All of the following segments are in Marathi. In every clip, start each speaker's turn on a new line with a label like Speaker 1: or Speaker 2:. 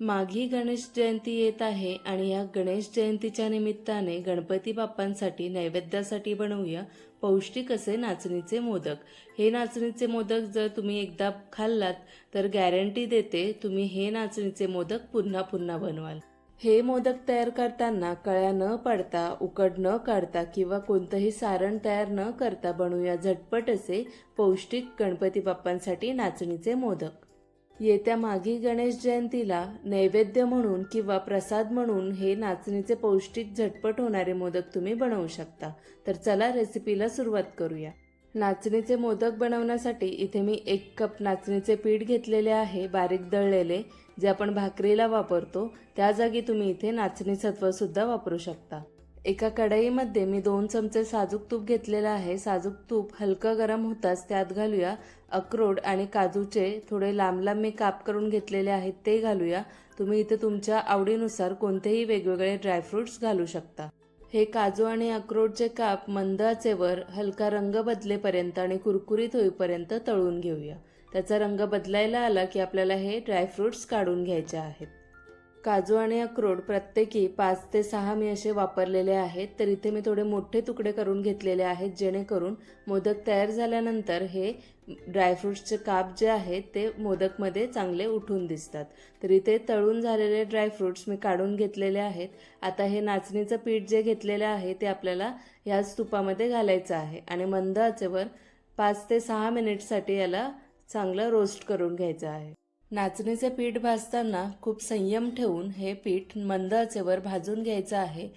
Speaker 1: माघी गणेश जयंती येत आहे आणि या गणेश जयंतीच्या निमित्ताने गणपती बाप्पांसाठी नैवेद्यासाठी बनवूया पौष्टिक असे नाचणीचे मोदक. हे नाचणीचे मोदक जर तुम्ही एकदा खाल्लात तर गॅरंटी देते तुम्ही हे नाचणीचे मोदक पुन्हा पुन्हा बनवाल. हे मोदक तयार करताना कळ्या न पडता उकड न काढता किंवा कोणतंही सारण तयार न करता बनवूया झटपट असे पौष्टिक गणपती बाप्पांसाठी नाचणीचे मोदक. येत्या माघी गणेश जयंतीला नैवेद्य म्हणून किंवा प्रसाद म्हणून हे नाचणीचे पौष्टिक झटपट होणारे मोदक तुम्ही बनवू शकता. तर चला रेसिपीला सुरुवात करूया. नाचणीचे मोदक बनवण्यासाठी इथे मी एक कप नाचणीचे पीठ घेतलेले आहे बारीक दळलेले जे आपण भाकरीला वापरतो. त्या जागी तुम्ही इथे नाचणी सत्वसुद्धा वापरू शकता. एका कढईमध्ये मी दोन चमचे साजूक तूप घेतलेलं आहे. साजूक तूप हलकं गरम होताच त्यात घालूया अक्रोड आणि काजूचे थोडे लांब लांब मी काप करून घेतलेले आहेत ते घालूया. तुम्ही इथे तुमच्या आवडीनुसार कोणतेही वेगवेगळे ड्रायफ्रुट्स घालू शकता. हे काजू आणि अक्रोडचे काप मंद आचेवर हलका रंग बदलेपर्यंत आणि कुरकुरीत होईपर्यंत तळून घेऊया. त्याचा रंग बदलायला आला की आपल्याला हे ड्रायफ्रुट्स काढून घ्यायचे आहेत. काजू आणि अक्रोड प्रत्येकी पाच ते सहा मी असे वापरलेले आहेत. तर इथे मी थोडे मोठे तुकडे करून घेतलेले आहेत जेणेकरून मोदक तयार झाल्यानंतर हे ड्रायफ्रुट्सचे काप जे आहेत ते मोदकमध्ये चांगले उठून दिसतात. तर इथे तळून झालेले ड्रायफ्रूट्स मी काढून घेतलेले आहेत. आता हे नाचणीचं पीठ जे घेतलेलं आहे ते आपल्याला ह्याच तुपामध्ये घालायचं आहे आणि मंद आचेवर पाच ते सहा मिनिटसाठी याला चांगलं रोस्ट करून घ्यायचं आहे. नाचणीचे पीठ भाजताना खूप संयम ठेवून हे पीठ मंद आचेवर भाजून घ्यायचं आहे.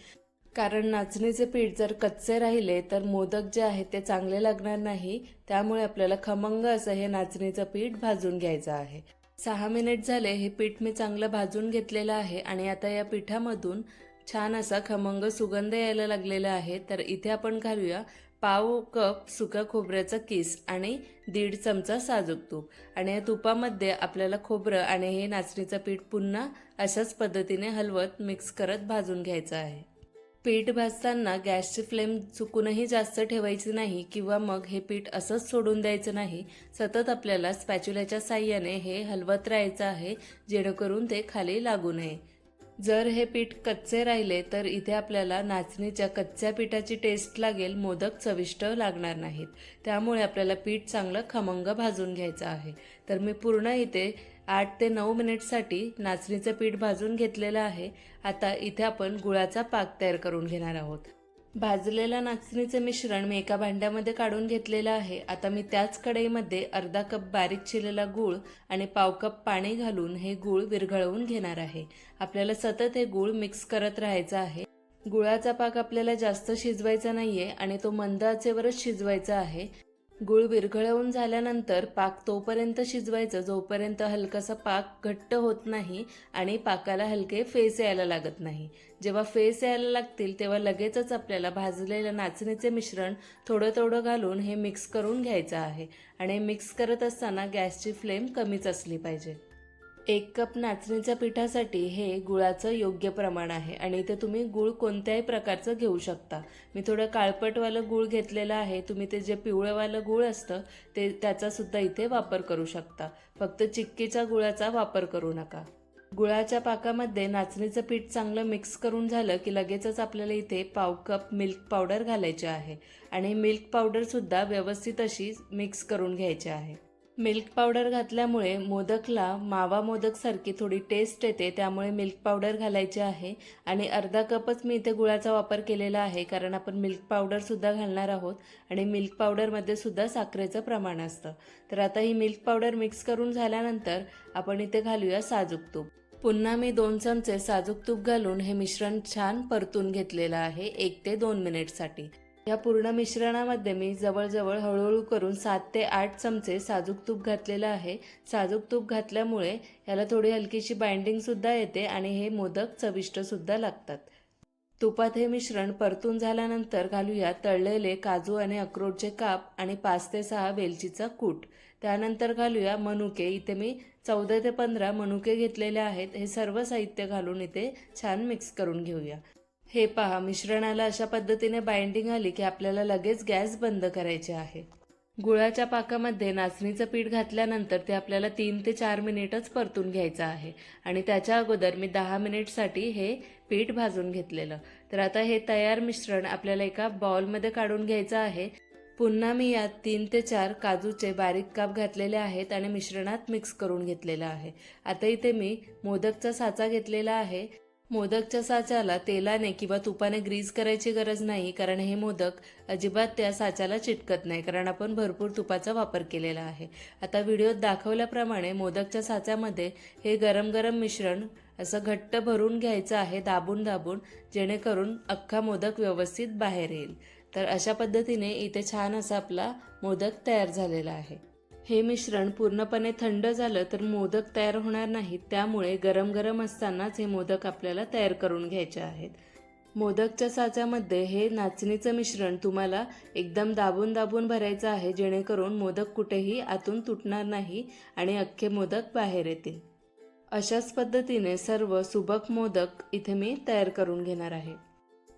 Speaker 1: कारण नाचणीचे पीठ जर कच्चे राहिले तर मोदक जे आहेत ते चांगले लागणार नाही. त्यामुळे आपल्याला खमंग असं हे नाचणीचं पीठ भाजून घ्यायचं आहे. सहा मिनिट झाले हे पीठ मी चांगलं भाजून घेतलेलं आहे आणि आता या पिठामधून छान असा खमंग सुगंध यायला लागलेला आहे. तर इथे आपण घालूया पाव कप सुकं खोबऱ्याचा किस आणि दीड चमचा साजूक तूप. आणि या तुपामध्ये आपल्याला खोबरं आणि हे नाचणीचं पीठ पुन्हा अशाच पद्धतीने हलवत मिक्स करत भाजून घ्यायचं आहे. पीठ भाजताना गॅसची फ्लेम चुकूनही जास्त ठेवायची नाही किंवा मग हे पीठ असंच सोडून द्यायचं नाही. सतत आपल्याला स्पॅच्युलाच्या साह्याने हे हलवत राहायचं आहे जेणेकरून ते खाली लागू नये. जर हे पीठ कच्चे राहिले तर इथे आपल्याला नाचणीच्या कच्च्या पिठाची टेस्ट लागेल मोदक चविष्ट लागणार नाहीत. त्यामुळे आपल्याला पीठ चांगलं खमंग भाजून घ्यायचं आहे. तर मी पूर्ण इथे आठ ते नऊ मिनिटसाठी नाचणीचं पीठ भाजून घेतलेलं आहे. आता इथे आपण गुळाचा पाक तयार करून घेणार आहोत. भाजलेल्या नाचणीचे मिश्रण मी एका भांड्यामध्ये काढून घेतलेलं आहे. आता मी त्याच कढईमध्ये अर्धा कप बारीक चिरलेला गूळ आणि पाव कप पाणी घालून हे गूळ विरघळवून घेणार आहे. आपल्याला सतत हे गूळ मिक्स करत राहायचं आहे. गुळाचा पाक आपल्याला जास्त शिजवायचा नाहीये आणि तो मंद आचेवरच शिजवायचा आहे. गुळ विरघळवून झाल्यानंतर पाक तोपर्यंत शिजवायचं. जोपर्यंत हलकासा पाक घट्ट होत नाही आणि पाकाला हलके फेस यायला लागत नाही. जेव्हा फेस यायला लागतील तेव्हा लगेचच आपल्याला भाजलेलं नाचणीचे मिश्रण थोडं थोडं घालून हे मिक्स करून घ्यायचं आहे. आणि मिक्स करत असताना गॅसची फ्लेम कमीच असली पाहिजे. एक कप नाचणीच्या पिठासाठी हे गुळाचं योग्य प्रमाण आहे आणि इथे तुम्ही गुळ कोणत्याही प्रकारचं घेऊ शकता. मी थोडं काळपटवालं गुळ घेतलेलं आहे. तुम्ही ते जे पिवळंवालं गुळ असतं ते त्याचासुद्धा इथे वापर करू शकता. फक्त चिक्कीच्या गुळाचा वापर करू नका. गुळाच्या पाकामध्ये नाचणीचं पीठ चांगलं मिक्स करून झालं की लगेचच आपल्याला इथे पाव कप मिल्क पावडर घालायचे आहे. आणि मिल्क पावडरसुद्धा व्यवस्थित अशी मिक्स करून घ्यायची आहे. मिल्क पावडर घातल्यामुळे मोदकला मावा मोदकसारखी थोडी टेस्ट येते त्यामुळे मिल्क पावडर घालायची आहे. आणि अर्धा कपच मी इथे गुळाचा वापर केलेला आहे कारण आपण मिल्क पावडरसुद्धा घालणार आहोत आणि मिल्क पावडरमध्ये सुद्धा साखरेचं प्रमाण असतं. तर आता ही मिल्क पावडर मिक्स करून झाल्यानंतर आपण इथे घालूया साजूक तूप. पुन्हा मी दोन चमचे साजूक तूप घालून हे मिश्रण छान परतून घेतलेलं आहे एक ते दोन मिनिटसाठी. या पूर्ण मिश्रणामध्ये मी जवळजवळ हळूहळू करून सात ते आठ चमचे साजूक तूप घातलेलं आहे. साजूक तूप घातल्यामुळे याला थोडी हलकीशी बाइंडिंगसुद्धा येते आणि हे मोदक चविष्टसुद्धा लागतात. तुपात हे मिश्रण परतून झाल्यानंतर घालूया तळलेले काजू आणि अक्रोडचे काप आणि पाच ते सहा वेलचीचा कूट. त्यानंतर घालूया मनुके. इथे मी चौदा ते पंधरा मनुके घेतलेले आहेत. हे सर्व साहित्य घालून इथे छान मिक्स करून घेऊया. हे पहा मिश्रणाला अशा पद्धतीने बाइंडिंग आली की आपल्याला लगेच गॅस बंद करायचे आहे. गुळाच्या पाकामध्ये नाचणीचं पीठ घातल्यानंतर ते आपल्याला तीन ते चार मिनिटच परतून घ्यायचं आहे. आणि त्याच्या अगोदर मी दहा मिनिटसाठी हे पीठ भाजून घेतलेलं. तर आता हे तयार मिश्रण आपल्याला एका बॉलमध्ये काढून घ्यायचं आहे. पुन्हा मी यात तीन ते चार काजूचे बारीक काप घातलेले आहेत आणि मिश्रणात मिक्स करून घेतलेलं आहे. आता इथे मी मोदकचा साचा घेतलेला आहे. मोदकच्या साच्याला तेलाने किंवा तुपाने ग्रीज करायची गरज नाही कारण हे मोदक अजिबात त्या साच्याला चिटकत नाही कारण आपण भरपूर तुपाचा वापर केलेला आहे. आता व्हिडिओत दाखवल्याप्रमाणे मोदकच्या साच्यामध्ये हे गरम गरम मिश्रण असं घट्ट भरून घ्यायचं आहे दाबून दाबून जेणेकरून अख्खा मोदक व्यवस्थित बाहेर येईल. तर अशा पद्धतीने इथे छान असा आपला मोदक तयार झालेला आहे. हे मिश्रण पूर्णपणे थंड झालं तर मोदक तयार होणार नाहीत. त्यामुळे गरम गरम असतानाच हे मोदक आपल्याला तयार करून घ्यायचे आहेत. मोदकच्या साच्यामध्ये हे नाचणीचं मिश्रण तुम्हाला एकदम दाबून दाबून भरायचं आहे जेणेकरून मोदक कुठेही आतून तुटणार नाही आणि अख्खे मोदक बाहेर येतील. अशाच पद्धतीने सर्व सुबक मोदक इथे मी तयार करून घेणार आहे.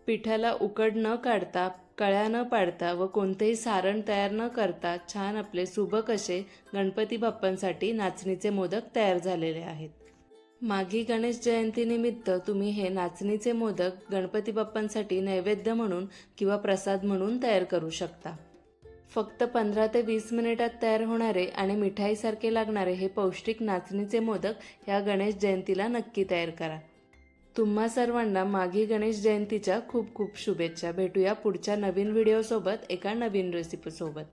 Speaker 1: पिठाला उकड न काढता कळ्या न पाडता व कोणतेही सारण तयार न करता छान आपले सुबक असे गणपती बाप्पांसाठी नाचणीचे मोदक तयार झालेले आहेत. मागी गणेश जयंतीनिमित्त तुम्ही हे नाचणीचे मोदक गणपती बाप्पांसाठी नैवेद्य म्हणून किंवा प्रसाद म्हणून तयार करू शकता. फक्त पंधरा ते वीस मिनिटात तयार होणारे आणि मिठाईसारखे लागणारे हे पौष्टिक नाचणीचे मोदक ह्या गणेश जयंतीला नक्की तयार करा. तुम्हा सर्वांना माघी गणेश जयंतीच्या खूप खूप शुभेच्छा. भेटूया पुढच्या नवीन व्हिडिओसोबत एका नवीन रेसिपीसोबत